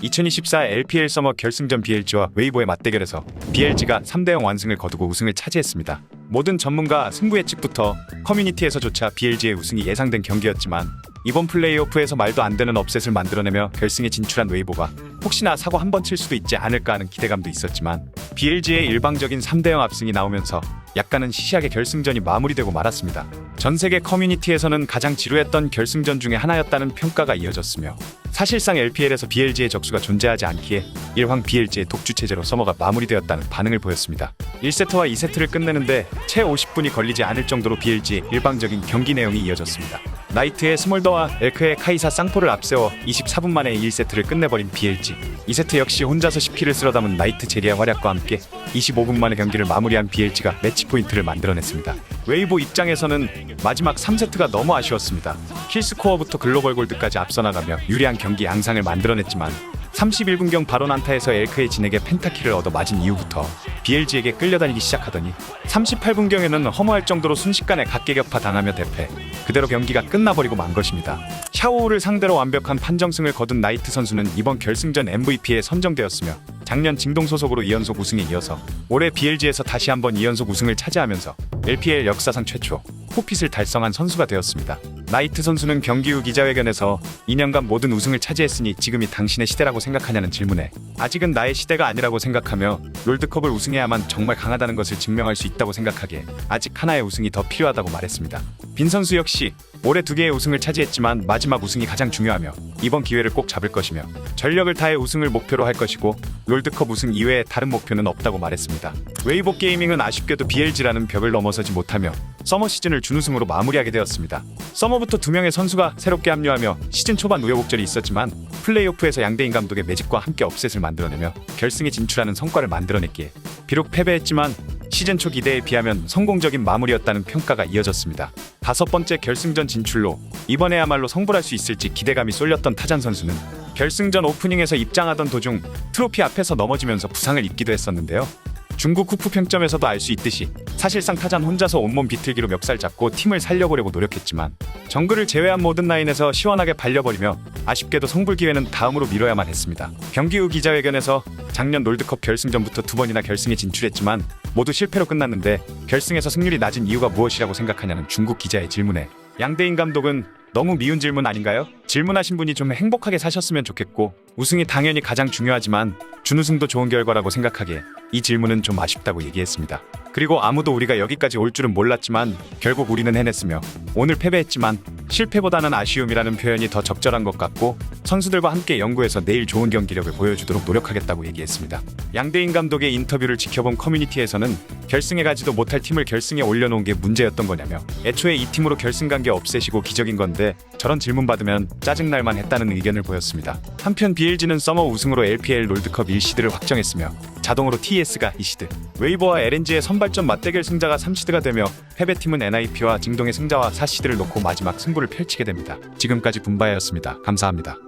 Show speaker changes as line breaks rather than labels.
2024 LPL 서머 결승전 BLG와 웨이보의 맞대결에서 BLG가 3대0 완승을 거두고 우승을 차지했습니다. 모든 전문가 승부 예측부터 커뮤니티에서조차 BLG의 우승이 예상된 경기였지만 이번 플레이오프에서 말도 안 되는 업셋을 만들어내며 결승에 진출한 웨이보가 혹시나 사고 한 번 칠 수도 있지 않을까 하는 기대감도 있었지만 BLG의 일방적인 3대0 압승이 나오면서 약간은 시시하게 결승전이 마무리되고 말았습니다. 전 세계 커뮤니티에서는 가장 지루했던 결승전 중에 하나였다는 평가가 이어졌으며 사실상 LPL에서 BLG의 적수가 존재하지 않기에 일황 BLG의 독주 체제로 서머가 마무리되었다는 반응을 보였습니다. 1세트와 2세트를 끝내는데 채 50분이 걸리지 않을 정도로 BLG의 일방적인 경기 내용이 이어졌습니다. 나이트의 스몰더와 엘크의 카이사 쌍포를 앞세워 24분 만에 1세트를 끝내버린 BLG 2세트 역시 혼자서 10킬을 쓸어 담은 나이트 제리의 활약과 함께 25분 만에 경기를 마무리한 BLG가 매치 포인트를 만들어냈습니다. 웨이보 입장에서는 마지막 3세트가 너무 아쉬웠습니다. 킬스코어부터 글로벌 골드까지 앞서 나가며 유리한 경기 양상을 만들어냈지만 31분경 바론 안타에서 엘크의 진에게 펜타킬을 얻어 맞은 이후부터 BLG에게 끌려다니기 시작하더니 38분경에는 허무할 정도로 순식간에 각계격파 당하며 대패 그대로 경기가 끝나버리고 만 것입니다. 샤오우를 상대로 완벽한 판정승을 거둔 나이트 선수는 이번 결승전 MVP에 선정되었으며 작년 징동 소속으로 2연속 우승에 이어서 올해 BLG에서 다시 한번 2연속 우승을 차지하면서 LPL 역사상 최초 호핏을 달성한 선수가 되었습니다. 나이트 선수는 경기 후 기자회견에서 2년간 모든 우승을 차지했으니 지금이 당신의 시대라고 생각하냐는 질문에 아직은 나의 시대가 아니라고 생각하며 롤드컵을 우승해야만 정말 강하다는 것을 증명할 수 있다고 생각하기에 아직 하나의 우승이 더 필요하다고 말했습니다. 빈 선수 역시 올해 두 개의 우승을 차지했지만 마지막 우승이 가장 중요하며 이번 기회를 꼭 잡을 것이며 전력을 다해 우승을 목표로 할 것이고 롤드컵 우승 이외에 다른 목표는 없다고 말했습니다. 웨이보 게이밍은 아쉽게도 BLG라는 벽을 넘어서지 못하며 서머 시즌을 준우승으로 마무리하게 되었습니다. 서머부터 두 명의 선수가 새롭게 합류하며 시즌 초반 우여곡절이 있었지만 플레이오프에서 양대인 감독의 매직과 함께 업셋을 만들어내며 결승에 진출하는 성과를 만들어냈기에 비록 패배했지만 시즌 초 기대에 비하면 성공적인 마무리였다는 평가가 이어졌습니다. 다섯 번째 결승전 진출로 이번에야말로 성불할 수 있을지 기대감이 쏠렸던 타잔 선수는 결승전 오프닝에서 입장하던 도중 트로피 앞에서 넘어지면서 부상을 입기도 했었는데요. 중국 후프 평점에서도 알 수 있듯이 사실상 타잔 혼자서 온몸 비틀기로 멱살 잡고 팀을 살려보려고 노력했지만 정글을 제외한 모든 라인에서 시원하게 발려버리며 아쉽게도 성불 기회는 다음으로 미뤄야만 했습니다. 경기 후 기자회견에서 작년 롤드컵 결승전부터 두 번이나 결승에 진출했지만 모두 실패로 끝났는데 결승에서 승률이 낮은 이유가 무엇이라고 생각하냐는 중국 기자의 질문에 양대인 감독은 너무 미운 질문 아닌가요? 질문하신 분이 좀 행복하게 사셨으면 좋겠고 우승이 당연히 가장 중요하지만 준우승도 좋은 결과라고 생각하기에 이 질문은 좀 아쉽다고 얘기했습니다. 그리고 아무도 우리가 여기까지 올 줄은 몰랐지만 결국 우리는 해냈으며 오늘 패배했지만 실패보다는 아쉬움이라는 표현이 더 적절한 것 같고 선수들과 함께 연구해서 내일 좋은 경기력을 보여주도록 노력하겠다고 얘기했습니다. 양대인 감독의 인터뷰를 지켜본 커뮤니티에서는 결승에 가지도 못할 팀을 결승에 올려놓은 게 문제였던 거냐며 애초에 이 팀으로 결승 간 게 없애시고 기적인 건데 저런 질문 받으면 짜증날만 했다는 의견을 보였습니다. 한편 BLG는 서머 우승으로 LPL 롤드컵 1시드를 확정했으며 자동으로 TS가 2시드 웨이버와 LNG의 선발전 맞대결 승자가 3시드가 되며 패배팀은 NIP와 징동의 승자와 4시드를 놓고 마지막 승부를 펼치게 됩니다. 지금까지 분바야였습니다. 감사합니다.